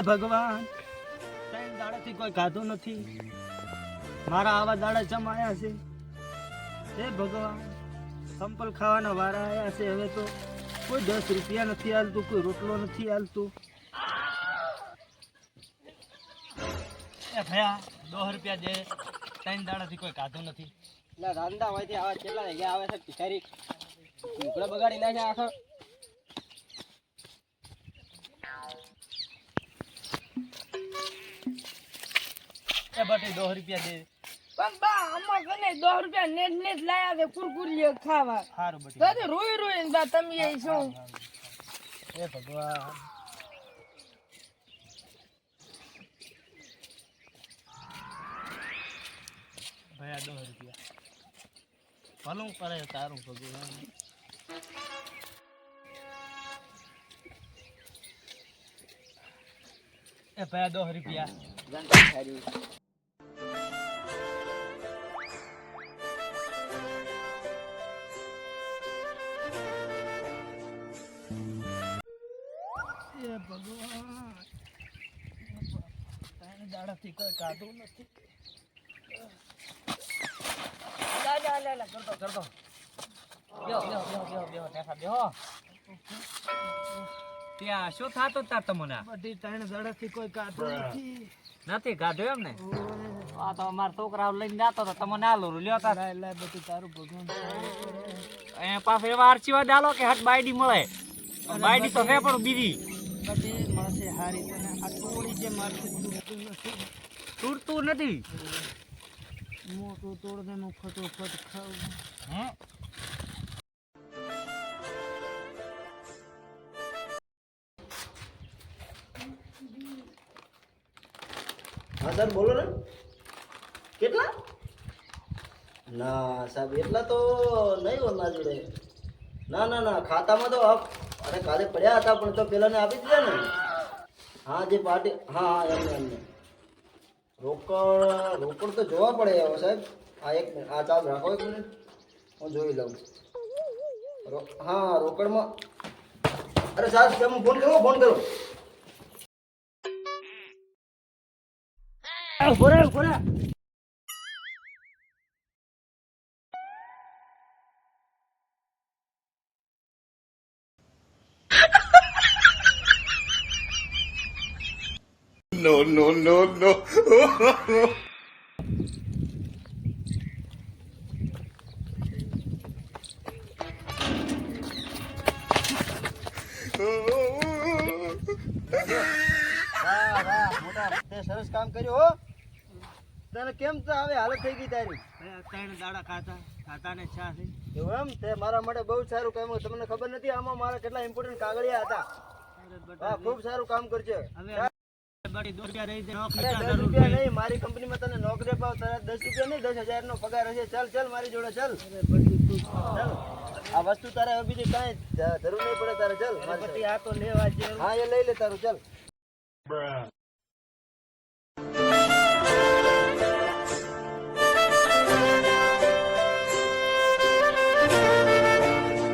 ભગવાન. ત્રણ દાડાથી કોઈ ખાધું નથી. મારા આવા દાડા જમાયા છે? હે ભગવાન સંપલ ખાવાના વારા આવ્યા છે હવે તો. કોઈ દસ રૂપિયા નથી હાલતું કોઈ રોટલો નથી હાલતું. એ ભયા દોઢ રૂપિયા દે. ત્રણ દાડાથી કોઈ ખાધું નથી. એટલે રાંધા હોય આવા કેટલા ગયા આવે છે? ભિખારી ઢોકળા બગાડી નાખ્યા આખો. એ બટી રૂપિયા દે. પણ બા આમાં કને દસ રૂપિયા નેટ નેટ લાયા છે કુરકુરીઓ ખાવા. સારું બટી. તો રોઈ રોઈ બા તમે એ શું હે ભગવાન. ભયા દસ રૂપિયા. ભલું કરે તારું ભગવાન. એ ભયા દસ રૂપિયા. એ ભગવાન. કાઢું બેહો ત્યાં શું થતું તાર તમને બધી ત્રણ દાડાથી કોઈ કાઢું નથી નથી ગાધું એમ ને આ તો અમારા છોકરાઓ લઈને જાતો તો તમને આલો લ્યો તાર લાય બધું તારું ભગવાન અહીંયા પાસે એવા આરસીવાદ ડાલો કે હટ બાયડી મળે બાયડી તો છે પણ બીજી બધી મળશે હારી તને આ તોડી જે મારથી તૂટતું નથી. મોટું તોડ દે હું ફટોફટ ખાવું. હા સર બોલો ને. કેટલા? ના સાહેબ એટલા તો નહીં મારી જોડે. ના ના ના, ખાતામાં તો અરે કાલે પડ્યા હતા, પણ તો પેલાને આપી દીધા ને. હા, જે પાર્ટી હા હા, એમને એમને. રોકડ રોકડ તો જોવા પડે હવે સાહેબ. આ એક મિનિટ, આ ચાલ રાખો એક મિનિટ. હું જોઈ લઉં. હા, રોકડમાં અરે સાહેબ તમે ફોન કરો ફોન કરો ફોરા ફોરા વાહ વાહ મોટા તે સરસ કામ કર્યું હો તને કેમ તો હવે હાલત થઈ ગઈ તારી? ત્રણ દાડા ખાતા ખાતા ને છા છે. એવું એમ? તે મારા માટે બહુ સારું કામ કર્યું. તમને ખબર નથી આમાં મારા કેટલા ઇમ્પોર્ટન્ટ કાગળિયા હતા. ખૂબ સારું કામ કરજો. મારી કંપનીમાં તને નોકરી પાવ તારા દસ રૂપિયા નહીં દસ હજાર નો પગાર હશે. ચાલ ચાલ મારી જોડે ચાલ. આ વસ્તુ તારે હવે બીજી કાંઈ જરૂર નહીં પડે તારે. ચાલ. આ તો લેવા જેવું. હા એ લઈ લે તારું ચાલ.